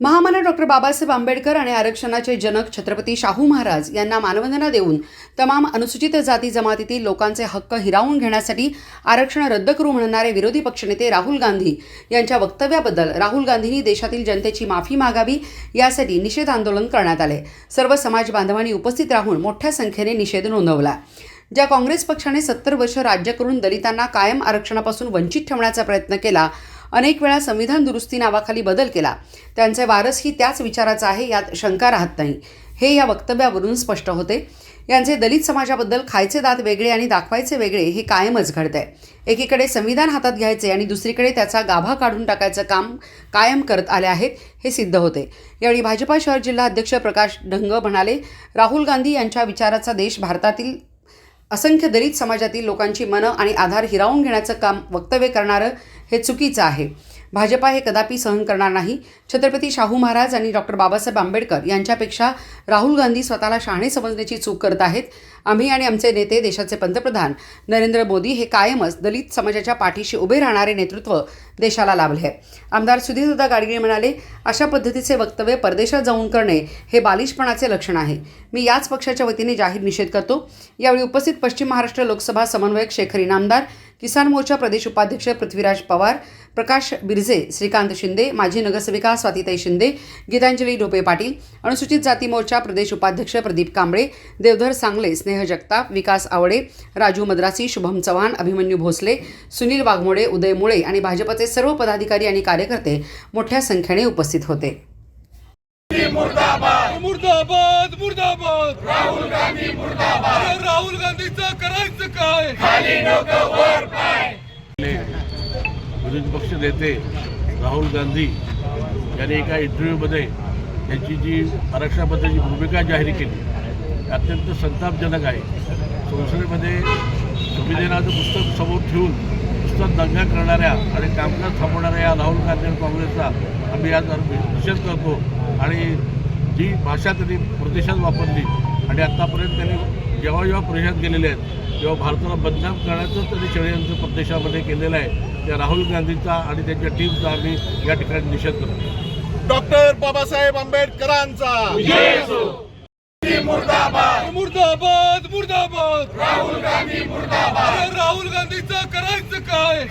महामानव डॉक्टर बाबासाहेब आंबेडकर आणि आरक्षणाचे जनक छत्रपती शाहू महाराज यांना मानवंदना देऊन तमाम अनुसूचित जाती जमातीतील लोकांचे हक्क हिरावून घेण्यासाठी आरक्षण रद्द करू म्हणणारे विरोधी पक्षनेते राहुल गांधी यांच्या वक्तव्याबद्दल राहुल गांधींनी देशातील जनतेची माफी मागावी यासाठी निषेध आंदोलन करण्यात आले. सर्व समाज बांधवांनी उपस्थित राहून मोठ्या संख्येने निषेध नोंदवला. ज्या काँग्रेस पक्षाने सत्तर वर्ष राज्य करून दलितांना कायम आरक्षणापासून वंचित ठेवण्याचा प्रयत्न केला अनेक वेळा संविधान दुरुस्ती नावाखाली बदल केला. त्यांचे वारसही त्याच विचाराचा आहे यात शंका राहत नाही. हे या वक्तव्यावरून स्पष्ट होते. यांचे दलित समाजाबद्दल खायचे दात वेगळे आणि दाखवायचे वेगळे हे कायमच घडतंय. एकीकडे संविधान हातात घ्यायचे आणि दुसरीकडे त्याचा गाभा काढून टाकायचं काम कायम करत आले आहेत हे सिद्ध होते. यावेळी भाजपा शहर जिल्हा अध्यक्ष प्रकाश ढंग म्हणाले राहुल गांधी यांच्या विचाराचा देश भारतातील असंख्य दलित समाजातील लोकांची मनं आणि आधार हिरावून घेण्याचं काम वक्तव्य करणारं हे चुकीचं आहे. भाजपा हे कदापि सहन करणार नाही. छत्रपती शाहू महाराज आणि डॉक्टर बाबासाहेब आंबेडकर यांच्यापेक्षा राहुल गांधी स्वतःला शहाणे समजण्याची चूक करत आहेत. आम्ही आणि आमचे नेते देशाचे पंतप्रधान नरेंद्र मोदी हे कायमच दलित समाजाच्या पाठीशी उभे राहणारे नेतृत्व देशाला लाभले आहे. आमदार सुधीरदा गाडगीळ म्हणाले अशा पद्धतीचे वक्तव्य परदेशात जाऊन करणे हे बालिशपणाचे लक्षण आहे. मी याच पक्षाच्या वतीने जाहीर निषेध करतो. यावेळी उपस्थित पश्चिम महाराष्ट्र लोकसभा समन्वयक शेखर इनामदार किसान मोर्चा प्रदेश उपाध्यक्ष पृथ्वीराज पवार प्रकाश बिरजे श्रीकांत शिंदे माजी नगरसेविका स्वातीताई शिंदे गीतांजली डोपे पाटील अनुसूचित जाती मोर्चा प्रदेश उपाध्यक्ष प्रदीप कांबळे देवधर सांगले स्नेह जगताप विकास आवडे राजू मद्रासी शुभम चव्हाण अभिमन्यू भोसले सुनील वाघमोडे उदय मुळे आणि भाजपचे सर्व पदाधिकारी आणि कार्यकर्ते मोठ्या संख्येने उपस्थित होते मुर्दाबाद मुर्दाबाद राहुल गांधी मुर्दाबाद राहुल गांधीचं करायचं काय? विरोधी पक्ष नेते राहुल गांधी यांनी एका इंटरव्ह्यूमध्ये त्यांची जी आरक्षणाबद्दलची भूमिका जाहीर केली ती अत्यंत संतापजनक आहे. संसदेमध्ये संविधानाचं पुस्तक समोर ठेवून पुस्तक दंगा करणाऱ्या आणि कामकाज थांबवणाऱ्या या राहुल गांधी आणि काँग्रेसचा आम्ही आज निषेध करतो. आणि जी भाषा त्यांनी प्रदेशात वापरली आणि आत्तापर्यंत त्यांनी जेव्हा जेव्हा प्रदेशात गेलेले आहेत तेव्हा भारताला बदनाम करण्याचं त्यांनी षडयंत्र प्रदेशामध्ये केलेलं आहे. त्या राहुल गांधीचा आणि त्यांच्या टीमचा आम्ही या ठिकाणी निषेध करतो. डॉक्टर बाबासाहेब आंबेडकरांचा. मुर्दाबाद. मुर्दाबाद राहुल गांधी मुर्दाबाद. राहुल गांधीचं करायचं काय?